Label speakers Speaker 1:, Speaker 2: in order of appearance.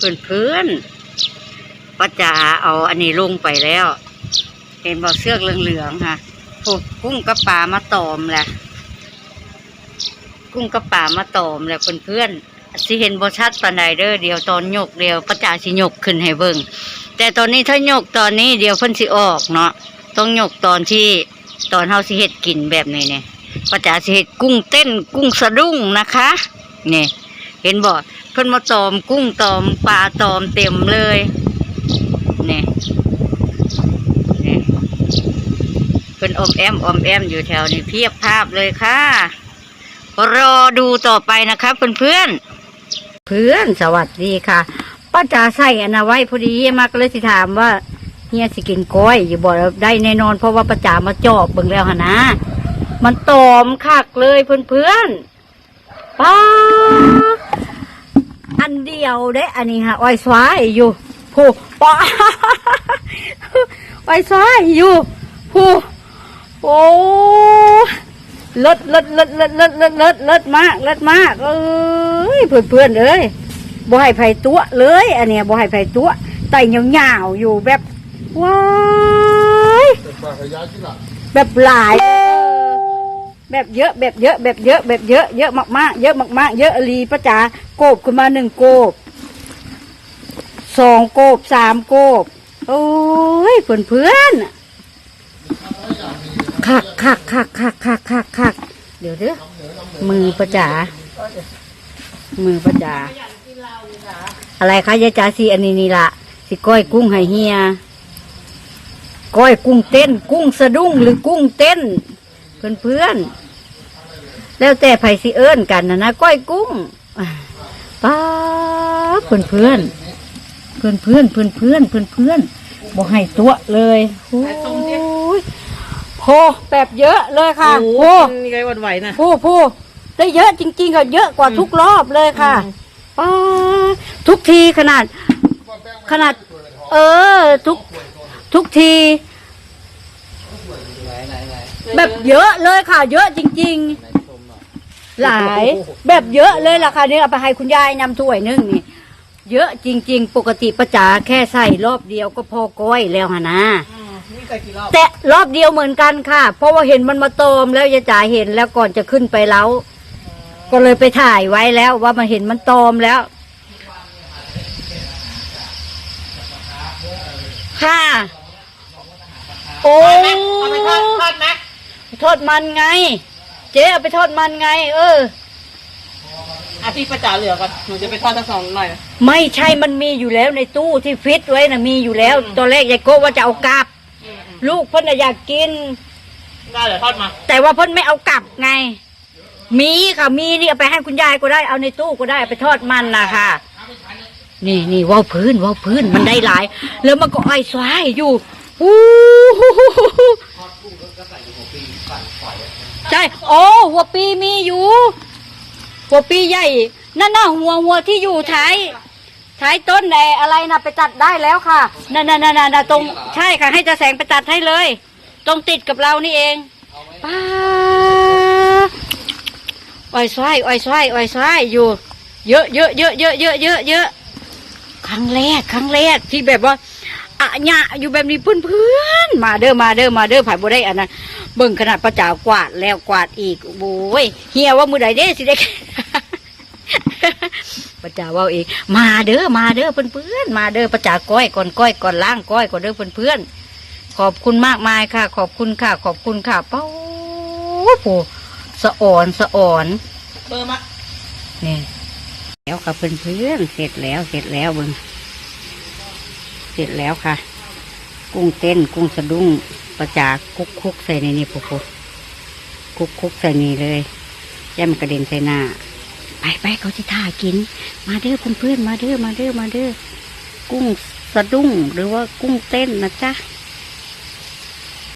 Speaker 1: พื่อนเพื่อนๆป้าจ๋าเอาอันนี้ลงไปแล้ว เห็นบอกเสื้อเหลืองๆค่ะโอ้กุ้งกระป่ามาตอมแหละกุ้งกระป่ามาตอมแหละเพื่อนๆสิเห็นบอชัดปานใดเด้อเดียวตอนยกเดียวป้าจ๋าสิยกขึ้นให้เบิ่งแต่ตอนนี้ถ้ายกตอนนี้เดียวเพิ่นสิออกเนาะต้องยกตอนที่ตอนเฮาสิเฮ็ดกินแบบนี้เนี่ยป้าจ๋าสิเฮ็ดกุ้งเต้นกุ้งสะดุ้งนะคะนี่เห็นบ่เพิ่นมาตอมกุ้งตอมปลาตอมเต็มเลยนี่นี่เพิ่นอมแอมอมแอมอยู่แถวนี้เพียบภาพเลยค่ะ รอดูต่อไปนะคะเพื่อนเพื่อนเพื่อนสวัสดีค่ะป้าจ๋าใส่อนนะไว้พอดีมากเลยสิถามว่าเฮียสิกินก้อย อยู่บ่ได้แน่นอน เพราะว่าป้าจ๋ามาจอบเบิ่งแล้วนนะมันตอมคักเลยเพื่อนเพื่อนป้า นเดียวเด้ อันนี้ฮะอ้อยสวายอยู่ผู้ป้าอ้อยสวายอยู่ผู้โอ้เลิศเลิศเลิศเลิศเลิศเลิศเลิศเลิศมากเลิศมากเอ้ยเพื่อนเพื่อนๆเอ้ยบ่ให้ไผตัวเลย อันเนี้ยบ่ให้ไผตัวไตเหยาวๆอยู่แบบว้ายแบบหลายเออ แบบเยอะแบบเยอะแบบเยอะแบบเยอะเยอะมากๆ เยอะมากๆ เยอะอลีป้าจ๋าโกบขึ้นมาหนึ่งโกบสองโกบสามโกบ โอ้ยเพื่อนเพื่อนคักคักคักคักคักคักคักเดี๋ยวเด้อมือประจ๋ามือประจ๋าอะไรคะยายจ๋าสีอันนี้นี่ละสิก้อยกุ้งให้เฮียก้อยกุ้งเต้น กุ้งสะดุ้งหรือกุ้งเต้น เพื่อนเพื่อนๆแล้วแต่ไผสิเอิ้นกันนะนะก้อยกุ้งป้าเพื่อนเพื่อนเพื่อนเพื่อนเพื่อนเพื่อนเพื่อนเพื่อนบอกให้ตัวเลยโอ้ยโพแบบเยอะเลยค่ะ
Speaker 2: โอ้
Speaker 1: โพ
Speaker 2: โหมีใครหวั่นไหวนะ
Speaker 1: โพโพได้เยอะจริงๆก็เยอะกว่าทุกรอบเลยค่ะป้าทุกทีขนาด ขนาด เออ ทุกทุกที แบบเยอะเลยค่ะ เยอะจริงๆหลาย แบบเยอะเลยล่ะค่ะนี่เอาไปให้คุณยายนำถ้วยนึงนี่ เยอะจริง ๆ ปกติประจ๋าแค่ใส่รอบเดียวก็พอก้อยแล้วหะนะ
Speaker 2: นี่ใส่กี่รอบ
Speaker 1: แต่รอบเดียวเหมือนกันค่ะ เพราะว่าเห็นมันมาโตมแล้วยายจ๋าเห็นแล้วก่อนจะขึ้นไปแล้ว ก็เลยไปถ่ายไว้แล้วว่ามันเห็นมันโตมแล้ว ค่ะ โอ้
Speaker 2: เอาไปทอดทอดไหม
Speaker 1: ทอดมันไง เจ๊เอาไปทอดมันไง เออ
Speaker 2: อะพี่ประจ๋าเหลือก่อนหนูจะไปทอดทั้งสองหน่อย
Speaker 1: ไม่ใช่มันมีอยู่แล้วในตู้ที่ฟิตไว้นะมีอยู่แล้วตอนแรกยายโกว่าจะเอากลับลูกเพ่นน่ะอยากกิน
Speaker 2: ได้เดี๋ยวทอดมา
Speaker 1: แต่ว่าเพ่นไม่เอากลับไง มีค่ะมีนี่เอาไปให้คุณยายก็ได้เอาในตู้ก็ได้เอาไปทอดมันนะค่ะนี่นี่ว่าวพื้นว่าวพื้นมันได้หลาย แล้วมันก็อ้อยสวายอยู่ อู้หูหูหูหูใช่โอ้หัวปีมีอยู่ หัวปีใหญ่ นั่นน่ะหัวหัวที่อยู่ท้ายท้ายต้นแหนอะไรนะไปตัดได้แล้วค่ะนั่นนั่นนั่นนั่นตรงใช่ค่ะ ให้ตาแสงไปตัดให้เลย ตรงติดกับเรานี่เองป้าอ้อยสวายอ้อยสวายอ้อยสวายอยู่ เยอะเยอะเยอะเยอะเยอะเยอะเยอะครั้งแรกครั้งแรกที่แบบว่า หยะอยู่แบบนี้เพื่อนเพื่อนๆมาเด้อมาเด้อมาเด้อผ่ายบ่ได้อันนั้นเบิ่งขนาดประจ๋ากวาดแล้วกวาดอีกโอ้ยเฮียว่ามือใดเด้สิได้ประจ๋าเว่าอีกมาเด้อมาเด้อเพื่อนเพื่อนๆมาเด้อประจ๋าก้อยก่อนก้อยก่อนล่างก้อยก่อนเด้อเพื่อนเพื่อนๆขอบคุณมากมายค่ะ ขอบคุณค่ะ ขอบคุณค่ะเป้าโหสะอ่อนสะอ่อน
Speaker 2: เบอร์มา
Speaker 1: นี่แล้วค่ะเพื่อนเพื่อนๆเสร็จแล้วเสร็จแล้วเบึงเส ร็จแล้วค่ะ กุ้งเต้น กุ้งสะดุ้งประจากคุกคุกใส่ในนี้ปุ๊บคุกคุกใส่นี่เลยแย่มกระเด็นใส่หน้าไปไปเขาจะท่ากิน มาเด้อเพื่อนเพื่อนๆมาเด้อมาเด้อมาเด้อกุ้งสะดุ้งหรือว่ากุ้งเต้นนะจ๊ะ